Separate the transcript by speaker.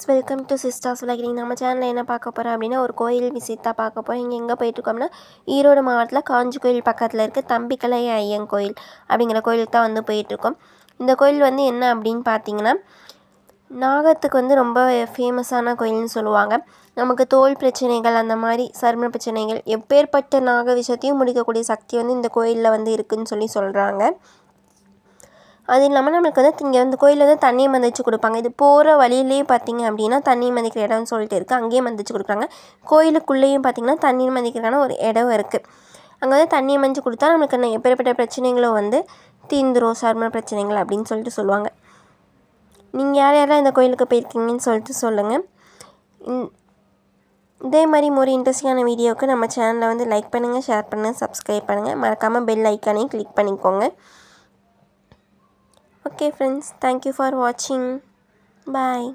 Speaker 1: Friends welcome to சிஸ்டாஸ் உலகினி நம்ம சேனலில் என்ன பார்க்க போகிறோம் அப்படின்னா ஒரு கோயில் விசிட் தான் பார்க்க போகிறோம் இங்கே எங்கே போயிட்டுருக்கோம்னா ஈரோடு மாவட்டத்தில் காஞ்சி கோயில் பக்கத்தில் இருக்க. தம்பிக்கலை ஐயன் கோயில் அப்படிங்கிற கோயிலுக்கு தான் வந்து போயிட்டுருக்கோம் இந்த கோயில் வந்து என்ன அப்படின்னு பார்த்தீங்கன்னா நாகத்துக்கு வந்து ரொம்ப ஃபேமஸான கோயில்னு சொல்லுவாங்க. நமக்கு தோல் பிரச்சனைகள் அந்த மாதிரி சரும பிரச்சனைகள் எப்பேற்பட்ட நாக விஷயத்தையும் முடிக்கக்கூடிய சக்தி வந்து இந்த கோயிலில் வந்து இருக்குதுன்னு சொல்லி சொல்கிறாங்க அது இல்லாமல் நம்மளுக்கு வந்து இங்கே வந்து கோயிலில் வந்து தண்ணி மந்திச்சு கொடுப்பாங்க. இது போகிற வழியிலேயே பார்த்திங்க அப்படின்னா தண்ணி மந்திக்கிற இடம்னு சொல்லிட்டு இருக்குது அங்கேயே மந்திச்சு கொடுக்குறாங்க. கோயிலுக்குள்ளேயும் பார்த்திங்கன்னா தண்ணி மந்திக்கிறதுக்கான ஒரு இடம் இருக்குது அங்கே வந்து தண்ணி மஞ்சு கொடுத்தா நம்மளுக்கு எப்பேற்பட்ட பிரச்சனைகளும் வந்து தீந்துரும். சர்ம பிரச்சனைகள் அப்படின்னு சொல்லிட்டு சொல்லுவாங்க. நீங்கள் யார் யாரெல்லாம் இந்த கோயிலுக்கு போயிருக்கீங்கன்னு சொல்லிட்டு சொல்லுங்கள் இதே மாதிரி ஒரு இன்ட்ரெஸ்டிங்கான வீடியோவுக்கு நம்ம சேனலை வந்து லைக் பண்ணுங்கள் ஷேர் பண்ணுங்கள் சப்ஸ்கிரைப் பண்ணுங்கள் மறக்காமல் பெல் ஐக்கானையும் கிளிக் பண்ணிக்கோங்க. Okay friends. Thank you for watching. Bye